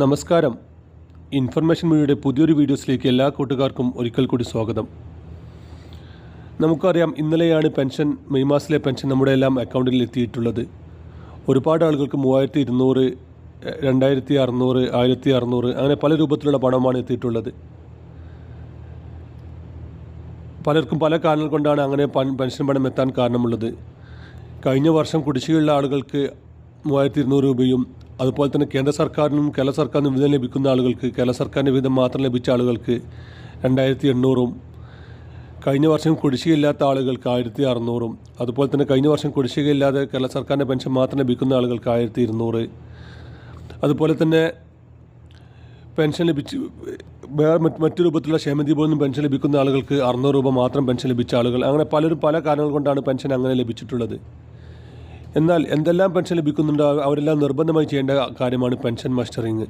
നമസ്കാരം. ഇൻഫർമേഷൻ മീഡിയയുടെ പുതിയൊരു വീഡിയോസിലേക്ക് എല്ലാ കൂട്ടുകാർക്കും ഒരിക്കൽ കൂടി സ്വാഗതം. നമുക്കറിയാം ഇന്നലെയാണ് പെൻഷൻ മെയ് മാസത്തിലെ പെൻഷൻ നമ്മുടെ എല്ലാം അക്കൗണ്ടിൽ എത്തിയിട്ടുള്ളത്. ഒരുപാട് ആളുകൾക്ക് മൂവായിരത്തി ഇരുന്നൂറ് രണ്ടായിരത്തി അറുന്നൂറ് ആയിരത്തി അറുന്നൂറ് അങ്ങനെ പല രൂപത്തിലുള്ള പണമാണ് എത്തിയിട്ടുള്ളത്. പലർക്കും പല കാരണങ്ങൾ കൊണ്ടാണ് അങ്ങനെ പെൻഷൻ പണം എത്താൻ കാരണമുള്ളത്. കഴിഞ്ഞ വർഷം കുടിശ്ശികയുള്ള ആളുകൾക്ക് മൂവായിരത്തി ഇരുന്നൂറ് രൂപയും അതുപോലെ തന്നെ കേന്ദ്ര സർക്കാരിനും കേരള സർക്കാരിനും വിധം ലഭിക്കുന്ന ആളുകൾക്ക് കേരള സർക്കാരിന്റെ വിധം മാത്രം ലഭിച്ച ആളുകൾക്ക് രണ്ടായിരത്തി എണ്ണൂറും കഴിഞ്ഞ വർഷം കുടിശ്ശികയില്ലാത്ത ആളുകൾക്ക് ആയിരത്തി അറുന്നൂറും അതുപോലെ തന്നെ കഴിഞ്ഞ വർഷം കുടിശ്ശികയില്ലാതെ കേരള സർക്കാരിന്റെ പെൻഷൻ മാത്രം ലഭിക്കുന്ന ആളുകൾക്ക് ആയിരത്തി ഇരുന്നൂറ്. അതുപോലെ തന്നെ പെൻഷൻ ലഭിച്ച് വേറെ മറ്റ് രൂപത്തിലുള്ള ക്ഷേമദീപത്തിൽ നിന്നും പെൻഷൻ ലഭിക്കുന്ന ആളുകൾക്ക് അറുന്നൂറ് രൂപ മാത്രം പെൻഷൻ ലഭിച്ച ആളുകൾ. അങ്ങനെ പലരും പല കാരണങ്ങൾ കൊണ്ടാണ് പെൻഷൻ അങ്ങനെ ലഭിച്ചിട്ടുള്ളത്. എന്നാൽ എന്തെല്ലാം പെൻഷൻ ലഭിക്കുന്നുണ്ടോ അവരെല്ലാം നിർബന്ധമായി ചെയ്യേണ്ട കാര്യമാണ് പെൻഷൻ മസ്റ്ററിങ്.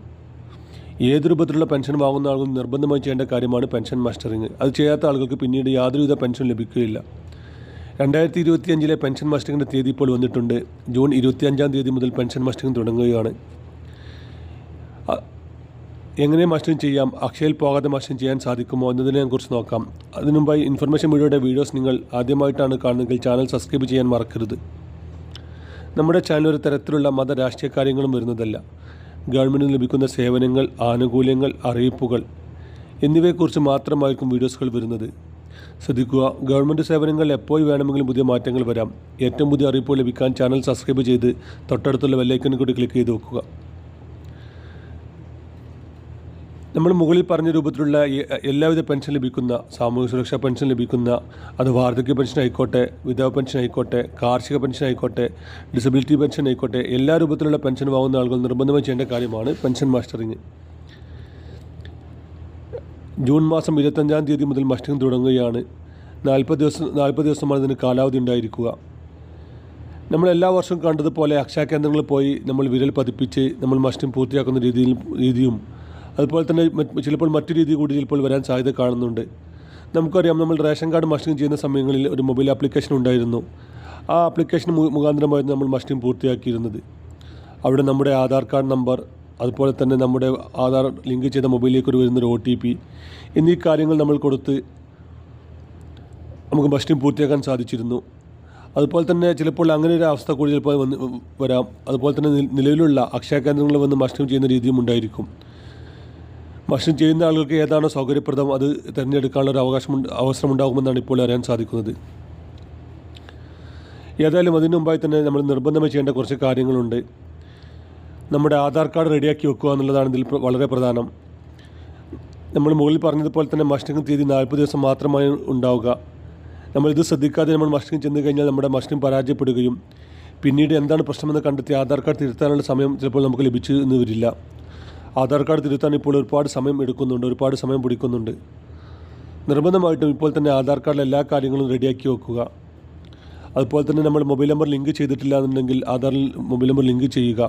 ഏത് രൂപത്തിലുള്ള പെൻഷൻ വാങ്ങുന്ന ആളുകളും നിർബന്ധമായി ചെയ്യേണ്ട കാര്യമാണ് പെൻഷൻ മസ്റ്ററിങ്. അത് ചെയ്യാത്ത ആളുകൾക്ക് പിന്നീട് യാതൊരുവിധ പെൻഷൻ ലഭിക്കുകയില്ല. രണ്ടായിരത്തി ഇരുപത്തിയഞ്ചിലെ പെൻഷൻ മസ്റ്ററിങ്ങിന്റെ തീയതി ഇപ്പോൾ വന്നിട്ടുണ്ട്. ജൂൺ ഇരുപത്തിയഞ്ചാം തീയതി മുതൽ പെൻഷൻ മസ്റ്ററിങ് തുടങ്ങുകയാണ്. എങ്ങനെ മസ്റ്ററിങ് ചെയ്യാം അക്ഷയയിൽ പോകാതെ മസ്റ്ററിങ് ചെയ്യാൻ സാധിക്കുമോ എന്നതിനെ കുറിച്ച് നോക്കാം. അതിനു മുമ്പായി ഇൻഫർമേഷൻ വീഡിയോയുടെ വീഡിയോസ് നിങ്ങൾ ആദ്യമായിട്ടാണ് കാണുന്നതെങ്കിൽ ചാനൽ സബ്സ്ക്രൈബ് ചെയ്യാൻ മറക്കരുത്. നമ്മുടെ ചാനൽ ഒരു തരത്തിലുള്ള മത രാഷ്ട്രീയ കാര്യങ്ങളും വരുന്നതല്ല. ഗവൺമെന്റിന് ലഭിക്കുന്ന സേവനങ്ങൾ ആനുകൂല്യങ്ങൾ അറിയിപ്പുകൾ എന്നിവയെക്കുറിച്ച് മാത്രമായിരിക്കും വീഡിയോസുകൾ വരുന്നത്. ശ്രദ്ധിക്കുക ഗവൺമെന്റ് സേവനങ്ങൾ എപ്പോൾ വേണമെങ്കിലും പുതിയ മാറ്റങ്ങൾ വരാം. ഏറ്റവും പുതിയ അറിയിപ്പുകൾ ലഭിക്കാൻ ചാനൽ സബ്സ്ക്രൈബ് ചെയ്ത് തൊട്ടടുത്തുള്ള ബെല്ലൈക്കണിൽ കൂടി ക്ലിക്ക് ചെയ്ത് വെക്കുക. നമ്മൾ മുകളിൽ പറഞ്ഞ രൂപത്തിലുള്ള എല്ലാവിധ പെൻഷൻ ലഭിക്കുന്ന സാമൂഹിക സുരക്ഷാ പെൻഷൻ ലഭിക്കുന്ന അത് വാർദ്ധക്യ പെൻഷൻ ആയിക്കോട്ടെ വിധവ പെൻഷൻ ആയിക്കോട്ടെ കാർഷിക പെൻഷൻ ആയിക്കോട്ടെ ഡിസബിലിറ്റി പെൻഷൻ ആയിക്കോട്ടെ എല്ലാ രൂപത്തിലുള്ള പെൻഷൻ വാങ്ങുന്ന ആളുകൾ നിർബന്ധമായി ചെയ്യേണ്ട കാര്യമാണ് പെൻഷൻ മാസ്റ്ററിങ്. ജൂൺ മാസം ഇരുപത്തഞ്ചാം തീയതി മുതൽ മാസ്റ്ററിങ് തുടങ്ങുകയാണ്. നാൽപ്പത് ദിവസം നാൽപ്പത് ദിവസമാണ് ഇതിന് കാലാവധി ഉണ്ടായിരിക്കുക. നമ്മൾ എല്ലാ വർഷവും കണ്ടതുപോലെ അക്ഷയ കേന്ദ്രങ്ങളിൽ പോയി നമ്മൾ വിരൽ പതിപ്പിച്ച് നമ്മൾ മസ്റ്റിംഗ് പൂർത്തിയാക്കുന്ന രീതിയിൽ രീതിയും അതുപോലെ തന്നെ ചിലപ്പോൾ മറ്റു രീതി കൂടി ചിലപ്പോൾ വരാൻ സാധ്യത കാണുന്നുണ്ട്. നമുക്കറിയാം നമ്മൾ റേഷൻ കാർഡ് മസ്റ്റിംഗ് ചെയ്യുന്ന സമയങ്ങളിൽ ഒരു മൊബൈൽ ആപ്ലിക്കേഷൻ ഉണ്ടായിരുന്നു. ആ ആപ്ലിക്കേഷൻ മുഖാന്തരമായിരുന്നു നമ്മൾ മസ്റ്റിംഗ് പൂർത്തിയാക്കിയിരുന്നത്. അവിടെ നമ്മുടെ ആധാർ കാർഡ് നമ്പർ അതുപോലെ തന്നെ നമ്മുടെ ആധാർ ലിങ്ക് ചെയ്ത മൊബൈലിലേക്ക് ഒരു വരുന്നൊരു ഒ ടി പി എന്നീ കാര്യങ്ങൾ നമ്മൾ കൊടുത്ത് നമുക്ക് മസ്റ്റിംഗ് പൂർത്തിയാക്കാൻ സാധിച്ചിരുന്നു. അതുപോലെ തന്നെ ചിലപ്പോൾ അങ്ങനെ ഒരു അവസ്ഥ കൂടി ചിലപ്പോൾ വന്ന് വരാം. അതുപോലെ തന്നെ നിലവിലുള്ള അക്ഷയ കേന്ദ്രങ്ങളിൽ വന്ന് മസ്റ്റിംഗ് ചെയ്യുന്ന രീതിയും ഉണ്ടായിരിക്കും. മസ്റ്റിംഗ് ചെയ്യുന്ന ആളുകൾക്ക് ഏതാണോ സൗകര്യപ്രദം അത് തിരഞ്ഞെടുക്കാനുള്ള ഒരു അവകാശം അവസരം ഉണ്ടാകുമെന്നാണ് ഇപ്പോൾ അറിയാൻ സാധിക്കുന്നത്. ഏതായാലും അതിനു മുമ്പായി തന്നെ നമ്മൾ നിർബന്ധമായി ചെയ്യേണ്ട കുറച്ച് കാര്യങ്ങളുണ്ട്. നമ്മുടെ ആധാർ കാർഡ് റെഡിയാക്കി വെക്കുക എന്നുള്ളതാണ് ഇതിൽ വളരെ പ്രധാനം. നമ്മൾ മുകളിൽ പറഞ്ഞതുപോലെ തന്നെ മഷ്ടിങ് തീയതി നാൽപ്പത് ദിവസം മാത്രമായി ഉണ്ടാവുക. നമ്മളിത് ശ്രദ്ധിക്കാതെ നമ്മൾ മഷ്ടിങ് ചെന്ന് കഴിഞ്ഞാൽ നമ്മുടെ മഷ്ടിങ് പരാജയപ്പെടുകയും പിന്നീട് എന്താണ് പ്രശ്നമെന്ന് കണ്ടെത്തി ആധാർ കാർഡ് തിരുത്താനുള്ള സമയം ചിലപ്പോൾ നമുക്ക് ലഭിച്ചു എന്ന് വരില്ല. ആധാർ കാർഡ് തിരുത്താൻ ഇപ്പോൾ ഒരുപാട് സമയം എടുക്കുന്നുണ്ട് ഒരുപാട് സമയം പിടിക്കുന്നുണ്ട്. നിർബന്ധമായിട്ടും ഇപ്പോൾ തന്നെ ആധാർ കാർഡിൽ എല്ലാ കാര്യങ്ങളും റെഡിയാക്കി വെക്കുക. അതുപോലെ തന്നെ നമ്മൾ മൊബൈൽ നമ്പർ ലിങ്ക് ചെയ്തിട്ടില്ല എന്നുണ്ടെങ്കിൽ ആധാറിൽ മൊബൈൽ നമ്പർ ലിങ്ക് ചെയ്യുക.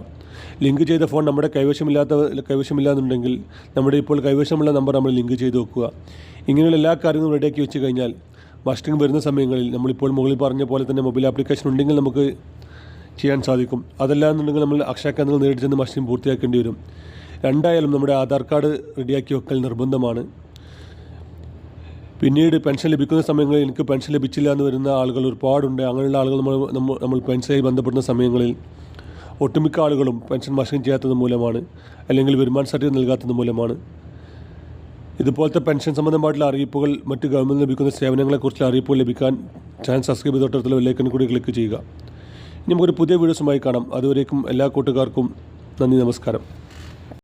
ലിങ്ക് ചെയ്ത ഫോൺ നമ്മുടെ കൈവശമില്ലാത്ത കൈവശമില്ല എന്നുണ്ടെങ്കിൽ നമ്മുടെ ഇപ്പോൾ കൈവശമുള്ള നമ്പർ നമ്മൾ ലിങ്ക് ചെയ്ത് വെക്കുക. ഇങ്ങനെയുള്ള എല്ലാ കാര്യങ്ങളും റെഡിയാക്കി വെച്ച് കഴിഞ്ഞാൽ മസ്റ്റിംഗ് വരുന്ന സമയങ്ങളിൽ നമ്മളിപ്പോൾ മുകളിൽ പറഞ്ഞ പോലെ തന്നെ മൊബൈൽ ആപ്ലിക്കേഷൻ ഉണ്ടെങ്കിൽ നമുക്ക് ചെയ്യാൻ സാധിക്കും. അതല്ല എന്നുണ്ടെങ്കിൽ നമ്മൾ അക്ഷയ കേന്ദ്രങ്ങൾ നേരിട്ട് ചെന്ന് മസ്റ്റിംഗ് പൂർത്തിയാക്കേണ്ടി വരും. രണ്ടായാലും നമ്മുടെ ആധാർ കാർഡ് റെഡിയാക്കി വെക്കൽ നിർബന്ധമാണ്. പിന്നീട് പെൻഷൻ ലഭിക്കുന്ന സമയങ്ങളിൽ എനിക്ക് പെൻഷൻ ലഭിച്ചില്ല എന്ന് വരുന്ന ആളുകൾ ഒരുപാടുണ്ട്. അങ്ങനെയുള്ള ആളുകൾ നമ്മൾ നമ്മൾ നമ്മൾ പെൻഷനായി ബന്ധപ്പെടുന്ന സമയങ്ങളിൽ ഒട്ടുമിക്ക ആളുകളും പെൻഷൻ മഷീൻ ചെയ്യാത്തത് മൂലമാണ് അല്ലെങ്കിൽ വരുമാന സർട്ടിഫിക്കറ്റ് നൽകാത്തത് മൂലമാണ്. ഇതുപോലത്തെ പെൻഷൻ സംബന്ധമായിട്ടുള്ള അറിയിപ്പുകൾ മറ്റ് ഗവൺമെന്റ് ലഭിക്കുന്ന സേവനങ്ങളെക്കുറിച്ചുള്ള അറിയിപ്പുകൾ ലഭിക്കാൻ ചാനൽ സബ്സ്ക്രൈബ് ചെയ്ത തൊട്ടടുത്തുള്ള വെല്ലേക്കൻ കൂടി ക്ലിക്ക് ചെയ്യുക. ഇനി നമുക്കൊരു പുതിയ വീഡിയോസുമായി കാണാം. അതുവരേക്കും എല്ലാ കൂട്ടുകാർക്കും നന്ദി നമസ്കാരം.